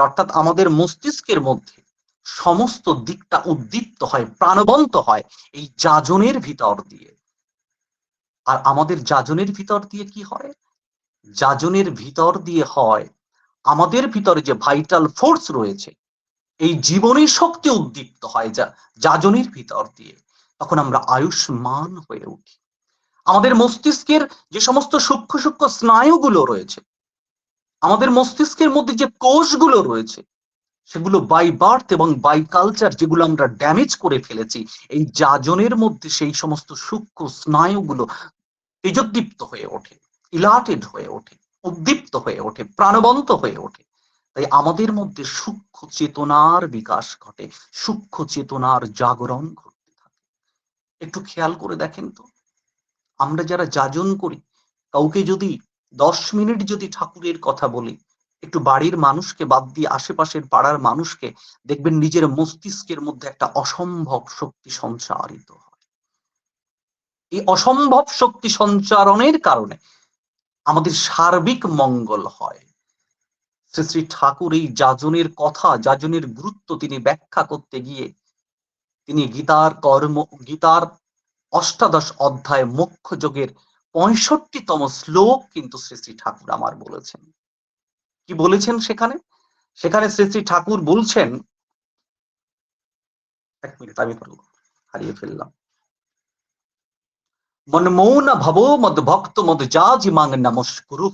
অর্থাৎ আমাদের মস্তিষ্কের মধ্যে সমস্ত দিকটা উদ্দীপ্ত হয়, প্রাণবন্ত হয় এই যাজনের ভিতর দিয়ে। আর আমাদের যাজনের ভিতর দিয়ে কি হয়? যাজনের ভিতর দিয়ে হয় আমাদের ভিতরে যে ভাইটাল ফোর্স রয়েছে, এই জীবনের শক্তি উদ্দীপ্ত হয় যা যাজনের ভিতর দিয়ে। তখন আমরা আয়ুষ্মান হয়ে উঠি। আমাদের মস্তিষ্কের যে সমস্ত সূক্ষ্ম সূক্ষ্ম স্নায়ুগুলো রয়েছে আমাদের মস্তিষ্কের মধ্যে যে কোষগুলো রয়েছে, সেগুলো বাই বার্থ এবং বাই কালচার যেগুলো আমরা ড্যামেজ করে ফেলেছি, এই যাজনের মধ্যে সেই সমস্ত সূক্ষ্ম স্নায়ুগুলো তেজোদ্দীপ্ত হয়ে ওঠে ইলাটেড হয়ে ওঠে, উদ্দীপ্ত হয়ে ওঠে, প্রাণবন্ত হয়ে ওঠে। তাই আমাদের মধ্যে সূক্ষ্ম চেতনার বিকাশ ঘটে, সূক্ষ্ম চেতনার জাগরণ ঘটতে থাকে। একটু খেয়াল করে দেখেন তো, আমরা যারা যাজন করি, কাউকে যদি দশ মিনিট যদি ঠাকুরের কথা বলি, একটু বাড়ির মানুষকে বাদ দিয়ে আশেপাশের পাড়ার মানুষকে দেখবেন নিজের মস্তিষ্কের মধ্যে একটা অসম্ভব শক্তি সঞ্চারিত হয়। এই অসম্ভব শক্তি সঞ্চারণের কারণে আমাদের সার্বিক মঙ্গল হয়। শ্রী শ্রী ঠাকুর এই যাজনের কথা, যাজনের গুরুত্ব তিনি ব্যাখ্যা করতে গিয়ে তিনি গীতার কর্ম, গীতার অষ্টাদশ অধ্যায় মুখ্য যোগের পঁয়ষট্টিতম শ্লোক কিন্তু শ্রী শ্রী ঠাকুর আমার বলেছেন। কি বলেছেন সেখানে? সেখানে শ্রী শ্রী ঠাকুর বলছেন, এক মিনিট, আমি হারিয়ে ফেললাম। মনমৌন ভবো মদ ভক্ত মদ যাজি মাং নমস্কুরু।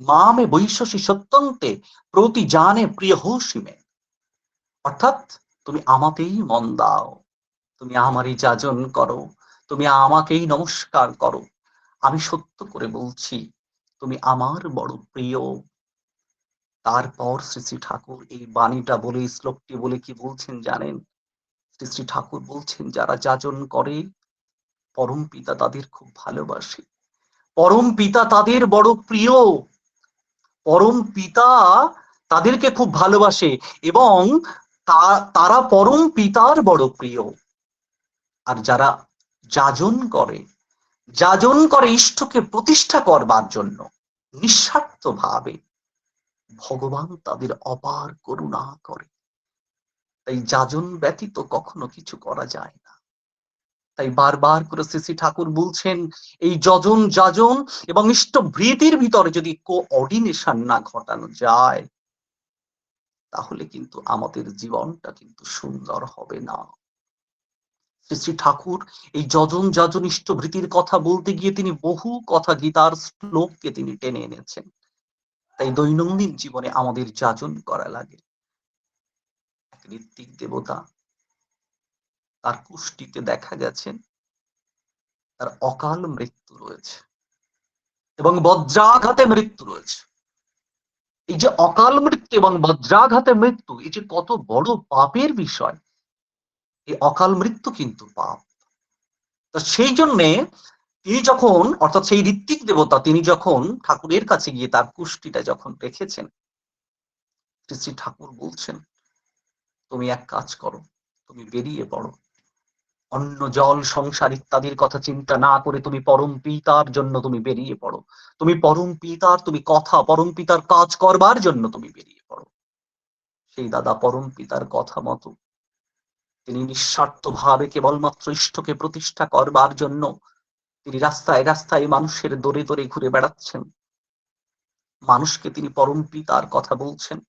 মামে বৈশসী সত্যন্তে প্রতি জানে প্রিয় হোসিমে অর্থাৎ তুমি আমাকেই মন দাও, তুমি আমারই যাজন করো, তুমি আমাকেই নমস্কার করো। আমি সত্য করে বলছি, তুমি আমার বড় প্রিয়। তারপর শ্রী শ্রী ঠাকুর এই বাণীটা বলে শ্লোকটি বলে কি বলছেন জানেন? শ্রী শ্রী ঠাকুর বলছেন, যারা যাজন করে, পরম পিতা তাদের খুব ভালোবাসে। পরম পিতা তাদের বড় প্রিয়। পরম পিতা তাদেরকে খুব ভালোবাসে এবং তারা পরম পিতার বড় প্রিয়। আর যারা যাজন করে যাজন করে ইষ্টকে প্রতিষ্ঠা করবার জন্য নিঃস্বার্থ ভাবে ভগবান তাদের অপার করুণা করে। তাই যাজন ব্যতীত কখনো কিছু করা যায় না। তাই বারবার করে শ্রী শ্রী ঠাকুর বলছেন, এই যজন যাজন এবং ইষ্ট ইষ্টভৃতির ভিতরে যদি কোঅর্ডিনেশন না ঘটানো যায়, তাহলে কিন্তু আমাদের জীবনটা কিন্তু সুন্দর হবে না। শ্রী ঠাকুর এই যজন যাজন ইষ্টভৃতির কথা বলতে গিয়ে তিনি বহু কথা গীতার শ্লোককে তিনি টেনে এনেছেন। তাই দৈনন্দিন জীবনে আমাদের যাজন করা লাগে। ঋত্বিক দেবতা তার কুষ্টিতে দেখা গেছে তার অকাল মৃত্যু রয়েছে এবং বজ্রাঘাতে মৃত্যু রয়েছে। এই যে অকাল মৃত্যু এবং বজ্রাঘাতে মৃত্যু, এই যে কত বড় পাপের বিষয় এই অকাল মৃত্যু কিন্তু পাপ। তো সেই জন্যে তিনি যখন, অর্থাৎ সেই ঋত্বিক দেবতা, তিনি যখন ঠাকুরের কাছে গিয়ে তার কুষ্টিটা যখন রেখেছেন, শ্রী ঠাকুর বলছেন, তুমি এক কাজ করো, তুমি বেরিয়ে পড়ো। অন্য জল, সংসার ইত্যাদির কথা চিন্তা না করে তুমি পরম পিতার জন্য তুমি বেরিয়ে পড়ো। তুমি পরম পিতার, তুমি কথা পরম পিতার কাজ করবার জন্য তুমি বেরিয়ে পড়ো। সেই দাদা পরম পিতার কথা মতো তিনি নিঃস্বার্থ ভাবে কেবলমাত্র ইষ্টকে প্রতিষ্ঠা করবার জন্য তিনি রাস্তায় রাস্তায় মানুষের দরে দরে ঘুরে বেড়াচ্ছেন। মানুষকে তিনি পরম পিতার কথা বলছেন।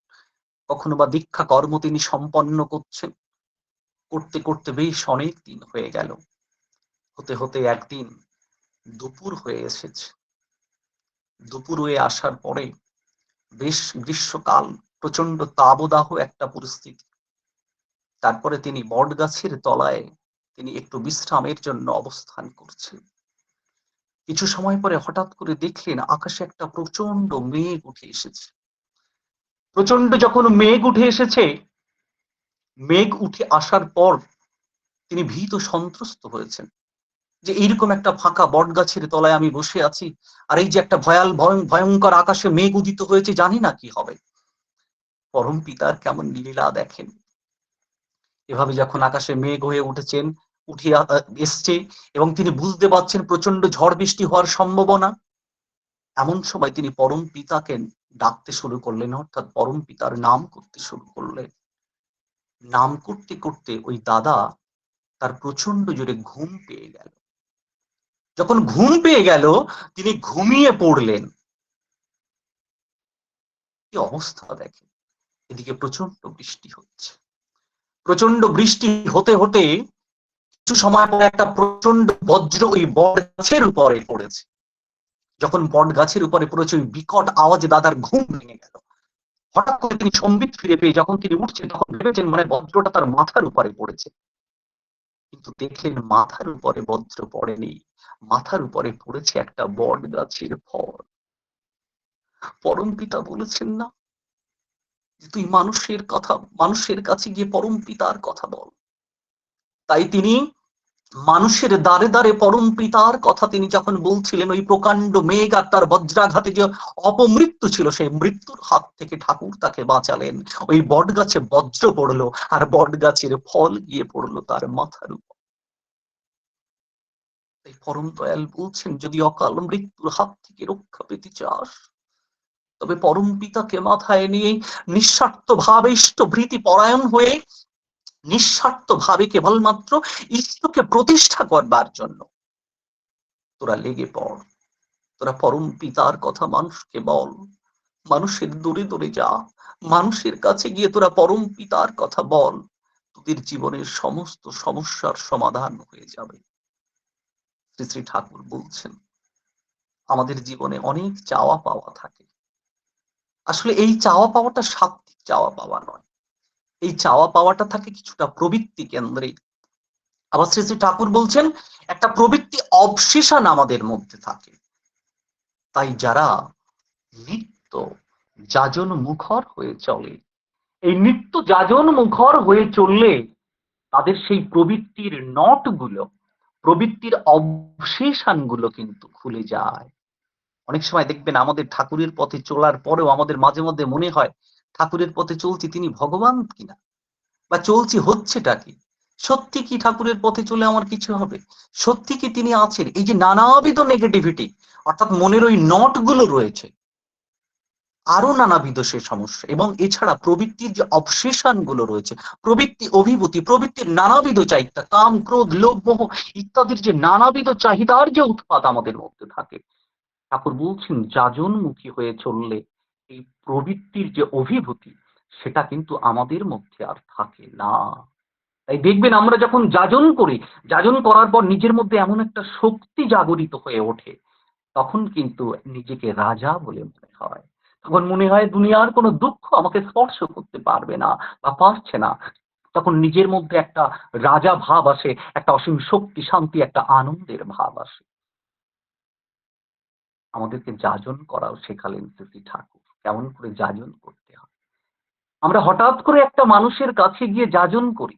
কখনো বা দীক্ষা কর্ম তিনি সম্পন্ন করছেন। করতে করতে বেশ অনেক দিন হয়ে গেল। হতে হতে একদিন দুপুর হয়ে এসেছে। দুপুর হয়ে আসার পরে বেশ গ্রীষ্মকাল প্রচণ্ড তাবদাহ একটা পরিস্থিতি। তারপরে তিনি বট গাছের তলায় তিনি একটু বিশ্রামের জন্য অবস্থান করছেন। কিছু সময় পরে হঠাৎ করে দেখলেন আকাশে একটা প্রচণ্ড মেঘ উঠে এসেছে। প্রচণ্ড যখন মেঘ উঠে এসেছে, মেঘ উঠে আসার পর তিনি ভীত সন্ত্রস্ত হয়েছেন যে এইরকম একটা ফাঁকা বট গাছের তলায় আমি বসে আছি আর এই যে একটা ভয়াল ভয়ঙ্কর আকাশে মেঘ উদিত হয়েছে, জানি না কি হবে। পরম পিতার কেমন লীলা দেখেন। এভাবে যখন আকাশে মেঘ হয়ে উঠেছেন উঠে এসছে এবং তিনি বুঝতে পারছেন প্রচণ্ড ঝড় বৃষ্টি হওয়ার সম্ভাবনা। এমন সময় তিনি পরম পিতাকে ডাকতে শুরু করলেন, অর্থাৎ পরম পিতার নাম করতে শুরু করলেন। নাম করতে করতে ওই দাদা তার প্রচণ্ড জোরে ঘুম পেয়ে গেল। যখন ঘুম পেয়ে গেল, তিনি ঘুমিয়ে পড়লেন। কি অবস্থা দেখে এদিকে প্রচণ্ড বৃষ্টি হচ্ছে। প্রচণ্ড বৃষ্টি হতে হতে কিছু সময় পরে একটা প্রচণ্ড বজ্র ওই বট গাছের উপরে পড়েছে। যখন বট গাছের উপরে পড়েছে, ওই বিকট আওয়াজে দাদার ঘুম ভেঙে গেল। হঠাৎ করে তিনি সম্বিত ফিরে পেয়ে যখন তিনি উঠছেন, তখন ভেবেছেন মানে বজ্রটা তার মাথার উপরে পড়েছে। কিন্তু দেখলেন মাথার উপরে বজ্র পড়েনি, মাথার উপরে পড়েছে একটা বট গাছের ফল। পরম পিতা বলেছেন না তুই মানুষের কথা, মানুষের কাছে গিয়ে পরম পিতার কথা বল। তাই তিনি মানুষের দ্বারে দ্বারে পরম পিতার কথা তিনি যখন বলছিলেন, ওই প্রকাণ্ড মেঘ আর তার বজ্রাঘাতে যে অপমৃত্যু ছিল, সেই মৃত্যুর হাত থেকে ঠাকুর তাকে বাঁচালেন। ওই বট গাছে বজ্র পড়ল আর বট গাছের ফল গিয়ে পড়ল তার মাথার উপর। তাই পরম দয়াল বলছেন, যদি অকাল মৃত্যুর হাত থেকে রক্ষা পেতে চাস তবে পরম পিতাকে মাথায় নিয়ে নিঃস্বার্থ ভাবে ইষ্ট পরায়ণ হয়ে নিঃস্বার্থ ভাবে কেবলমাত্র ইষ্টকে প্রতিষ্ঠা করবার জন্য তোরা লেগে পড়। তোরা পরম পিতার কথা মানুষকে বল। মানুষের দূরে দূরে যা। মানুষের কাছে গিয়ে তোরা পরম পিতার কথা বল। তোদের জীবনের সমস্ত সমস্যার সমাধান হয়ে যাবে। শ্রী শ্রী ঠাকুর বলছেন, আমাদের জীবনে অনেক চাওয়া পাওয়া থাকে। আসলে এই চাওয়া পাওয়াটা সাত্বিক চাওয়া পাওয়া নয়। এই চাওয়া পাওয়াটা থাকে কিছুটা প্রবৃত্তি কেন্দ্রে। আবার শ্রী শ্রী ঠাকুর বলছেন, একটা প্রবৃত্তি অবশেষণ আমাদের মধ্যে থাকে। তাই যারা নিত্য যাজন মুখর হয়ে চলে, এই নিত্য যাজন মুখর হয়ে চললে তাদের সেই প্রবৃত্তির নটগুলো, প্রবৃত্তির অবশেষানগুলো কিন্তু খুলে যায়। অনেক সময় দেখবেন আমাদের ঠাকুরের পথে চলার পরেও আমাদের মাঝে মধ্যে মনে হয় ঠাকুরের পথে চলছি তিনি ভগবান কিনা? বা চলছি হচ্ছেটা কি? সত্যি কি ঠাকুরের পথে চলে আমার কিছু হবে? সত্যি কি তিনি আছেন? এই যে নানাবিধ নেগেটিভিটি অর্থাৎ মনের ওই নটগুলো রয়েছে, আরও নানাবিধ সে সমস্যা। এবং এছাড়া প্রবৃত্তির যে অবশেষণগুলো রয়েছে, প্রবৃত্তি অভিভূতি, প্রবৃত্তির নানাবিধ চাহিদা, কাম, ক্রোধ, লোভ, মোহ ইত্যাদির যে নানাবিধ চাহিদার যে উৎপাদ আমাদের মধ্যে থাকে ঠাকুর বলছেন, যাজনমুখী হয়ে চললে এই প্রবৃত্তির যে অভিভূতি, সেটা কিন্তু আমাদের মধ্যে আর থাকে না। তাই দেখবেন আমরা যখন যাজন করি, যাজন করার পর নিজের মধ্যে এমন একটা শক্তি জাগরিত হয়ে ওঠে, তখন কিন্তু নিজেকে রাজা বলে মনে হয়। তখন মনে হয় দুনিয়ার কোনো দুঃখ আমাকে স্পর্শ করতে পারবে না বা পারছে না। তখন নিজের মধ্যে একটা রাজা ভাব আসে, একটা অসীম শক্তি, শান্তি, একটা আনন্দের ভাব আসে। আমাদেরকে যাজন করাও শেখালেন শ্রী ঠাকুর। কেমন করে যাজন করতে হয়। আমরা হঠাৎ করে একটা মানুষের কাছে গিয়ে যাজন করি।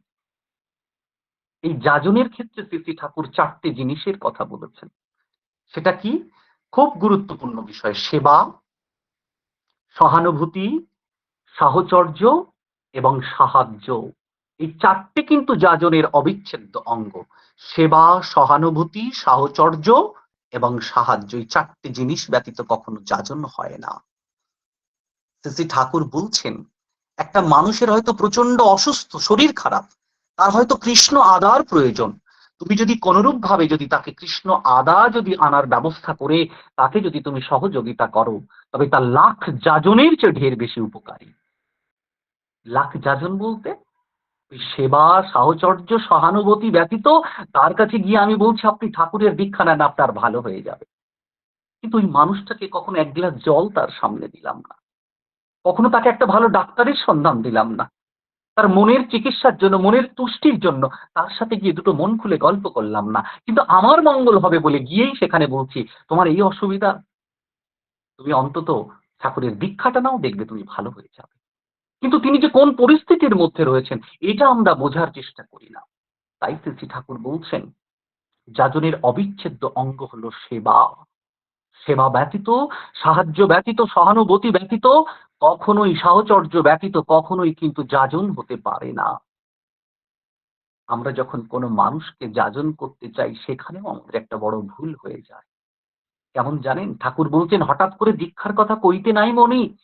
এই যাজনের ক্ষেত্রে শ্রী ঠাকুর চারটে জিনিসের কথা বলেছেন। সেটা কি? খুব গুরুত্বপূর্ণ বিষয়। সেবা, সহানুভূতি, সাহচর্য এবং সাহায্য। এই চারটে কিন্তু যাজনের অবিচ্ছেদ্য অঙ্গ। সেবা, সহানুভূতি, সাহচর্য এবং সাহায্য এই চারটি জিনিস ব্যতীত কখনো যাজন হয় না। শ্রী ঠাকুর বলছেন, একটা মানুষের হয়তো প্রচণ্ড অসুস্থ, শরীর খারাপ, তার হয়তো কৃষ্ণ আদার প্রয়োজন। তুমি যদি কোনরূপ ভাবে যদি তাকে কৃষ্ণ আদা যদি আনার ব্যবস্থা করে তাকে যদি তুমি সহযোগিতা করো, তবে তার লাখ যাজনের চেয়ে ঢের বেশি উপকারী। লাখ যাজন বলতে সেবা, সাহচর্য, সহানুভূতি ব্যতীত তার কাছে গিয়ে আমি বলছি, আপনি ঠাকুরের দীক্ষা নেন, আপনার ভালো হয়ে যাবে। কিন্তু ওই মানুষটাকে কখনো এক গ্লাস জল তার সামনে দিলাম না। কখনো তাকে একটা ভালো ডাক্তারের সন্ধান দিলাম না। তার মনের চিকিৎসার জন্য, মনের তুষ্টির জন্য তার সাথে গিয়ে দুটো মন খুলে গল্প করলাম না। কিন্তু আমার মঙ্গল হবে বলে গিয়েই সেখানে বলছি, তোমার এই অসুবিধা, তুমি অন্তত ঠাকুরের দীক্ষাটা নাও, দেখবে তুমি ভালো হয়ে যাবে। কিন্তু তিনি যে কোন পরিস্থিতির মধ্যে রয়েছেন, এটা আমরা বোঝার চেষ্টা করি না। তাই শ্রী ঠাকুর বলছেন, যাজনের অবিচ্ছেদ্য অঙ্গ হলো সেবা। সেবা ব্যতীত, সাহায্য ব্যতীত, সহানুভূতি ব্যতীত, কখনোই সাহচর্য ব্যতীত, কখনোই কিন্তু যাজন হতে পারে না। আমরা যখন কোনো মানুষকে যাজন করতে চাই, সেখানেও আমাদের একটা বড় ভুল হয়ে যায়। কেমন জানেন? ঠাকুর বলছেন, হঠাৎ করে দীক্ষার কথা কইতে নাই মনি।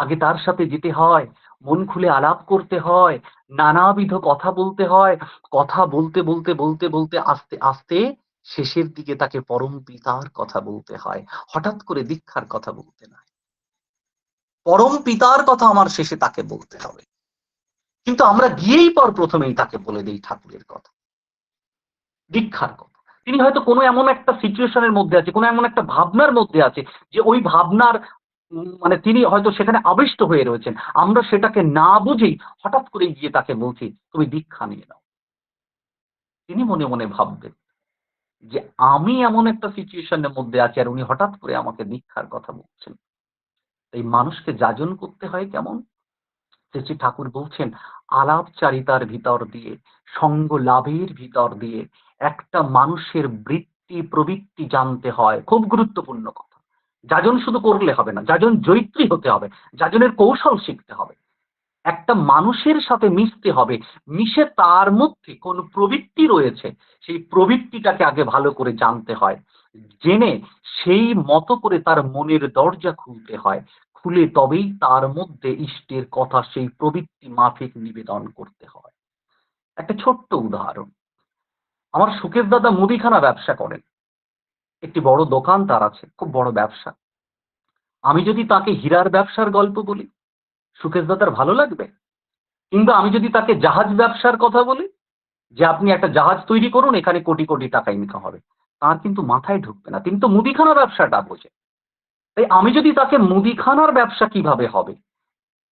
আগে তার সাথে যেতে হয়, মন খুলে আলাপ করতে হয়, নানাবিধ কথা বলতে হয়, কথা বলতে বলতে বলতে বলতে আস্তে আস্তে শেষের দিকে তাকে পরম পিতার কথা বলতে হয়। হঠাৎ করে দীক্ষার কথা বলতে নাই। পরম পিতার কথা আমার শেষে তাকে বলতে হবে। কিন্তু আমরা গিয়েই পর প্রথমেই তাকে বলে দিই ঠাকুরের কথা। দীক্ষার কথা। তিনি হয়তো কোনো এমন একটা সিচুয়েশনের মধ্যে আছে, কোনো এমন একটা ভাবনার মধ্যে আছে যে ওই ভাবনার মানে তিনি হয়তো সেখানে আবিষ্ট হয়ে রয়েছেন। আমরা সেটাকে না বুঝেই হঠাৎ করে গিয়ে তাকে বলছি, তুমি দীক্ষা নিয়ে নাও। তিনি মনে মনে ভাববেন যে আমি এমন একটা সিচুয়েশনের মধ্যে আছি আর উনি হঠাৎ করে আমাকে দীক্ষার কথা বলছেন। এই মানুষকে যাজন করতে হয় কেমন? শ্রী ঠাকুর বলছেন, আলাপচারিতার ভিতর দিয়ে, সঙ্গ লাভের ভিতর দিয়ে একটা মানুষের বৃত্তি প্রবৃত্তি জানতে হয়। খুব গুরুত্বপূর্ণ কথা। যাজন শুধু করলে হবে না, যাজন জৈত্রী হতে হবে, যাজনের কৌশল শিখতে হবে। একটা মানুষের সাথে মিশতে হবে, মিশে তার মধ্যে কোন প্রবৃত্তি রয়েছে, সেই প্রবৃত্তিটাকে আগে ভালো করে জানতে হয়। জেনে সেই মতো করে তার মনের দরজা খুলতে হয়, খুলে তবেই তার মধ্যে ইষ্টের কথা, সেই প্রবৃত্তি মাফিক নিবেদন করতে হয়। একটা ছোট্ট উদাহরণ। আমার সুকেশ দাদা মুদিখানা ব্যবসা করেন। একটি বড় দোকান তার আছে, খুব বড় ব্যবসা। আমি যদি তাকে হীরার ব্যবসার গল্প বলি, সুকেশ দাদার ভালো লাগবে? কিংবা আমি যদি তাকে জাহাজ ব্যবসার কথা বলি, যে আপনি একটা জাহাজ তৈরি করুন, এখানে কোটি কোটি টাকা ইনকাম হবে। তার কিন্তু মাথায় ঢুকবে না। তিনি তো মুদিখানা ব্যবসাটা বোঝে। তাই আমি যদি তাকে মুদিখানার ব্যবসা কীভাবে হবে?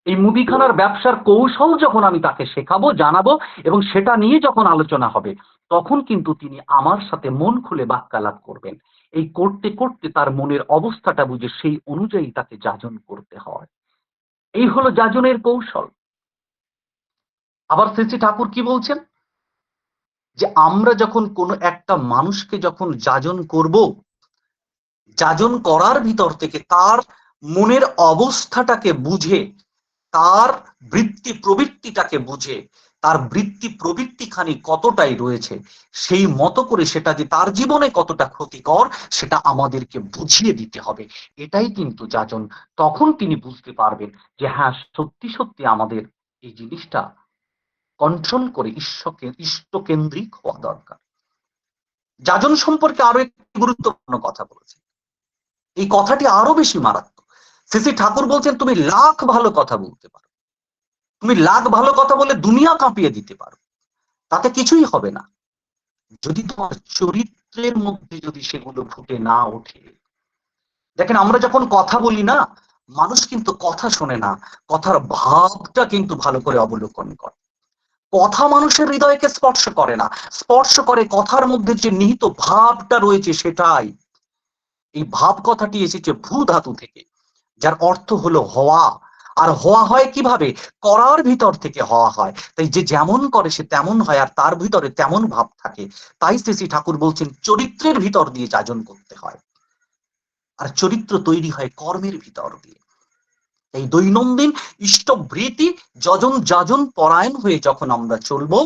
এই মুদিখানার ব্যবসার কৌশল যখন আমি তাকে শেখাবো, জানাব, এবং সেটা নিয়ে যখন আলোচনা হবে, তখন কিন্তু তিনি আমার সাথে মন খুলে বাক্যালাপ করবেন। এই করতে করতে তার মনের অবস্থাটা বুঝে সেই অনুযায়ী তাকে যাজন করতে হয়। এই হলো যাজনের কৌশল। আবার শ্রী ঠাকুর কি বলছেন? যে আমরা যখন কোনো একটা মানুষকে যখন যাজন করব, যাজন করার ভিতর থেকে তার মনের অবস্থাটাকে বুঝে, তার বৃত্তি প্রবৃত্তিটাকে বুঝে তার বৃত্তি প্রবৃত্তিখানি কতটাই রয়েছে, সেই মতো করে সেটা যে তার জীবনে কতটা ক্ষতিকর, সেটা আমাদেরকে বুঝিয়ে দিতে হবে। এটাই কিন্তু যাজন, তখন তিনি বুঝতে পারবেন যে হ্যাঁ সত্যি সত্যি আমাদের এই জিনিসটা কন্ট্রোল করে ঈশ্বরকে, ইষ্টকেন্দ্রিক হওয়া দরকার। যাজন সম্পর্কে আরও একটি গুরুত্বপূর্ণ কথা বলেছে এই কথাটি আরও বেশি মারাত্মক। শ্রী ঠাকুর বলছেন, তুমি লাখ ভালো কথা বলতে পারো। তুমি লাখ ভালো কথা বলে দুনিয়া কাঁপিয়ে দিতে পারো। তাতে কিছুই হবে না। যদি তোমার চরিত্রের মধ্যে যদি সেগুলো ফুটে না ওঠে। দেখেন, আমরা যখন কথা বলি না, মানুষ কিন্তু কথা শোনে না। কথার ভাবটা কিন্তু ভালো করে অবলোকন করে। কথা মানুষের হৃদয়কে স্পর্শ করে না। স্পর্শ করে কথার মধ্যে যে নিহিত ভাবটা রয়েছে সেটাই। এই ভাব কথাটি এসেছে ভূ ধাতু থেকে, যার অর্থ হলো হওয়া। আর হওয়া হয় কীভাবে? করার ভিতর থেকে হওয়া হয়। তাই যে যেমন করে সে তেমন হয় আর তার ভিতরে তেমন ভাব থাকে। তাই শ্রী ঠাকুর বলছেন, চরিত্রের ভিতর দিয়ে যাজন করতে হয়। আর চরিত্র তৈরি হয় কর্মের ভিতর দিয়ে। এই দৈনন্দিন ইষ্টবৃতি যজন যাজন পরায়ণ হয়ে যখন আমরা চলবো,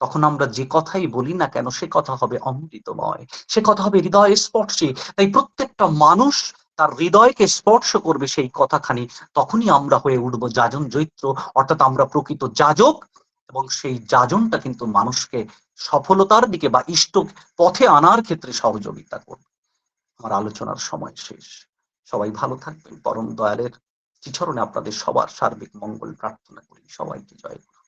তখন আমরা যে কথাই বলি না কেন, সে কথা হবে অমৃতময়। সে কথা হবে হৃদয় স্পর্শে। তাই প্রত্যেকটা মানুষ তার হৃদয়কে স্পর্শ করবে সেই কথাখানি, তখনই আমরা হয়ে উঠব যাজন জৈত্র, অর্থাৎ আমরা প্রকৃত যাজক, এবং সেই যাজনটা কিন্তু মানুষকে সফলতার দিকে বা ইষ্ট পথে আনার ক্ষেত্রে সহযোগিতা করবে। আমার আলোচনার সময় শেষ। সবাই ভালো থাকবেন। পরম দয়ালের চিচরণে আপনাদের সবার সার্বিক মঙ্গল প্রার্থনা করি। সবাইকে জয়। করুন